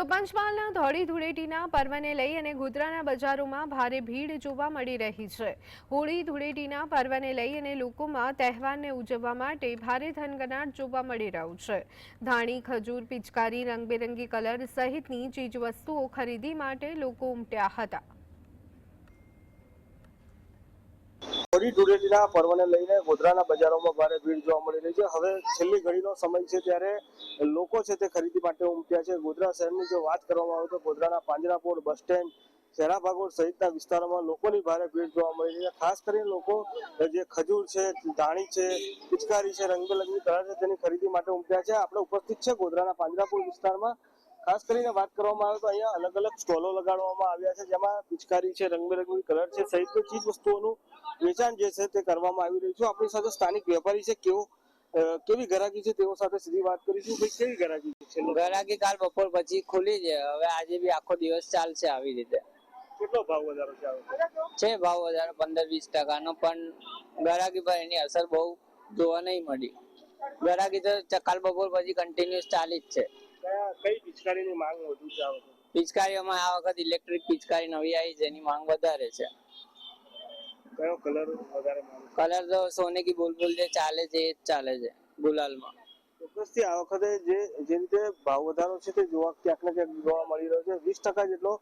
તો પંચમહાલના ધોળી ધૂળેટીના પર્વને લઈ અને ગોધરાના બજારોમાં ભારે ભીડ જોવા મળી રહી છે. હોળી ધૂળેટીના પર્વને લઈ અને લોકોમાં તહેવારને ઉજવવા માટે ભારે ધનગનાટ જોવા મળી રહ્યું છે. ધાણી, ખજૂર, પિચકારી, રંગબેરંગી કલર સહિતની ચીજવસ્તુઓ ખરીદી માટે લોકો ઉમટ્યા હતા. હોળી ધૂળેટીના પર્વને લઈને ગોધરાના બજારોમાં ભારે ભીડ જોવા મળી રહી છે. હવે છેલ્લી ઘડીનો સમય છે ત્યારે લોકો છે તે ખરીદી માટે ઉમટ્યા છે. ગોધરા શહેરની જો વાત કરવામાં આવે તો ગોધરાના પાંજરાપોળ બસ સ્ટેન્ડ શેરા ભાગોળ સહિતના વિસ્તારોમાં લોકોની ભારે ભીડ જોવા મળી રહી છે. ખાસ કરીને લોકો જે ખજૂર છે, ધાણી છે, પિચકારી છે, રંગબેરંગી કળા છે તેની ખરીદી માટે ઉમટ્યા છે. આપણે ઉપસ્થિત છે ગોધરાના પાંજરાપોળ વિસ્તારમાં. ખાસ કરીને વાત કરવામાં આવે તો અહીંયા અલગ અલગ સ્ટોલો લગાડવામાં આવ્યા છે જેમાં પિચકારી છે રંગબેરંગી કલર છે સહિતની ચીજ વસ્તુઓનું વેચાણ જે છે તે કરવામાં આવી રહ્યું છે. આપણી સાથે સ્થાનિક વેપારી છે કેવો કેવી ગ્રાહકી છે તેઓ સાથે સીધી વાત કરીશું. ભાઈ કેવી ગ્રાહકી છે છેલ્લે? કાલ બપોર પછી ખુલી છે. હવે આજે બી આખો દિવસ ચાલશે આવી રીતે. કેટલો ભાવ વધારો છે છે ભાવ વધારો પંદર વીસ ટકાનો પણ ગરાકી પર એની અસર બહુ જોવા નહીં મળી. ગરાકી તો કાલ બપોર પછી કન્ટિન્યુઅસ ચાલી જ છે. કયા કઈ પિચકારીની માંગ વધુ છે આ વખતે? પિચકારીઓમાં આ વખત ઇલેક્ટ્રિક પિચકારી નવી આવી એની માંગ વધારે છે. કયો કલર વધારે માંગ કલર તો સોને કી બુલબુલ જે ચાલે છે એ જ ચાલે છે ગુલાલમાં. ચોક્કસથી આ વખતે જે જે રીતે ભાવ વધારો છે તે જોવા ક્યાંક ને ક્યાંક જોવા મળી રહ્યો છે. વીસ ટકા જેટલો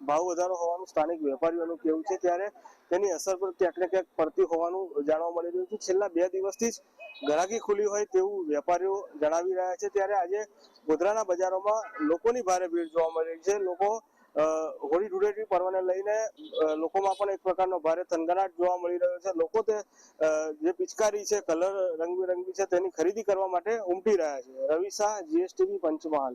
ભાવ વધારો હોવાનું, સ્થાનિક વેપારીઓનું કહેવું છે. ત્યારે તેની અસર પણ ક્યાંક ને પડતી હોવાનું જાણવા મળી રહ્યું છે. છેલ્લા બે દિવસથી જ ગ્રાહકી ખુલી હોય તેવું વેપારીઓ જણાવી રહ્યા છે. ત્યારે આજે ગોધરાના બજારોમાં લોકોની ભારે ભીડ જોવા મળી રહી છે. લોકો હોળી ધૂળેટી પર્વને લઈને લોકોમાં પણ એક પ્રકારનો ભારે થનગનાટ જોવા મળી રહ્યો છે. લોકો તે જે પિચકારી છે, કલર રંગબેરંગી છે, તેની ખરીદી કરવા માટે ઉમટી રહ્યા છે. રવિ શાહ, જીએસટીવી પંચમહાલ.